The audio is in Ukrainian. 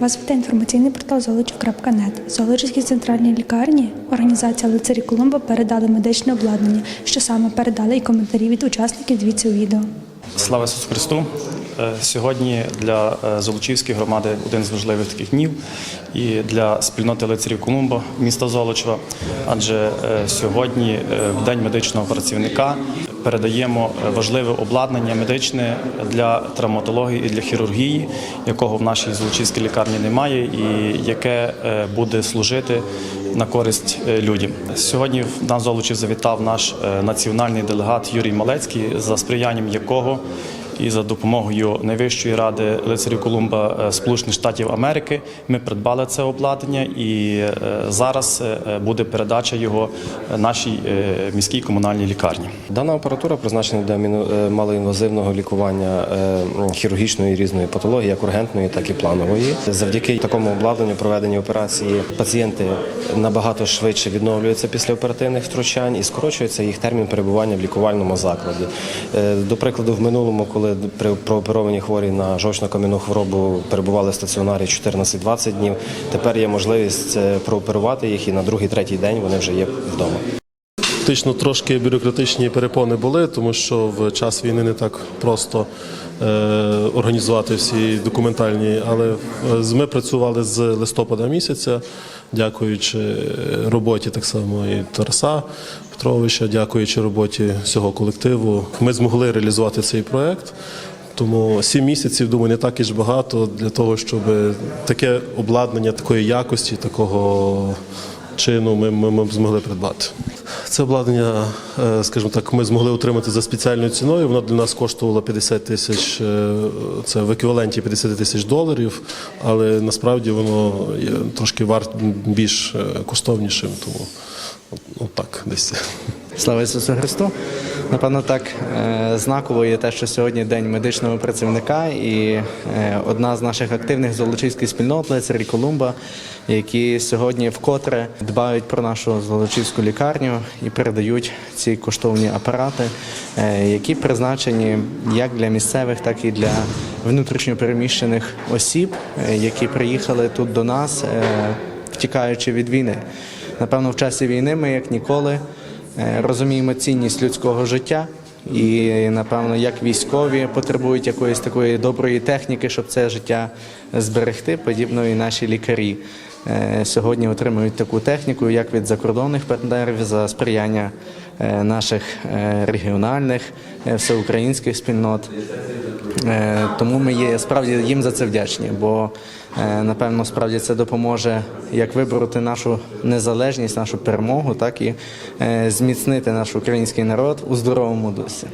Вас вітає інформаційний портал Золочів.нет. Золочівській центральній лікарні організація лицарі Колумба передали медичне обладнання. Що саме передали і коментарі від учасників дивіться у відео. Слава Ісусу Христу! Е, Сьогодні для е, Золочівської громади один з важливих таких днів і для спільноти лицарів Колумба міста Золочева. Адже е, сьогодні, в день медичного працівника, передаємо е, важливе обладнання медичне для травматології і для хірургії, якого в нашій Золочівській лікарні немає, і яке е, буде служити на користь е, людям. Сьогодні в нас Золочів завітав наш національний делегат Юрій Малецький, за сприянням якого і за допомогою Найвищої ради лицарів Колумба е, Сполучених Штатів Америки ми придбали це обладнання, і е, зараз е, буде передача його нашій міській комунальній лікарні. Дана апаратура призначена для малоінвазивного лікування хірургічної різної патології, як ургентної, так і планової. Завдяки такому обладнанню проведені операції пацієнти набагато швидше відновлюються після оперативних втручань і скорочується їх термін перебування в лікувальному закладі. До прикладу, в минулому, коли при прооперовані хворі на жовчно-кам'яну хворобу перебували в стаціонарі 14-20 днів, тепер є можливість е, прооперувати їх і на другий-третій день вони вже є вдома. Фактично трошки бюрократичні перепони були, тому що в час війни не так просто е, організувати всі документальні. Але е, ми працювали з листопада місяця, дякуючи роботі так само і Тараса Петровича, дякуючи роботі всього колективу. Ми змогли реалізувати цей проект. Тому сім місяців, думаю, не так і ж багато для того, щоб таке обладнання такої якості, такого чину ми, ми, ми змогли придбати. Це обладнання, е, скажімо так, ми змогли отримати за спеціальною ціною. Воно для нас коштувало 50 тисяч, е, це в еквіваленті 50 тисяч доларів, але насправді воно є трошки варт більш е, коштовнішим. Тому от, от так десь. Слава Ісусу Христу! Напевно, так е, знаково є те, що сьогодні день медичного працівника, і е, одна з наших активних золочівських спільнот лицарі Колумба, які сьогодні вкотре дбають про нашу золочівську лікарню і передають ці коштовні апарати, е, які призначені як для місцевих, так і для внутрішньопереміщених осіб, які приїхали тут до нас, втікаючи від війни. Напевно, в часі війни ми як ніколи. Е, розуміємо цінність людського життя. І напевно, як військові потребують якоїсь такої доброї техніки, щоб це життя зберегти, подібно і наші лікарі Е, сьогодні отримують таку техніку, як від закордонних партнерів за сприяння е, наших регіональних всеукраїнських спільнот. Е, Тому ми є справді їм за це вдячні, бо е, напевно справді це допоможе як вибороти нашу незалежність, нашу перемогу, так і е, зміцнити наш український народ у здоровому дусі.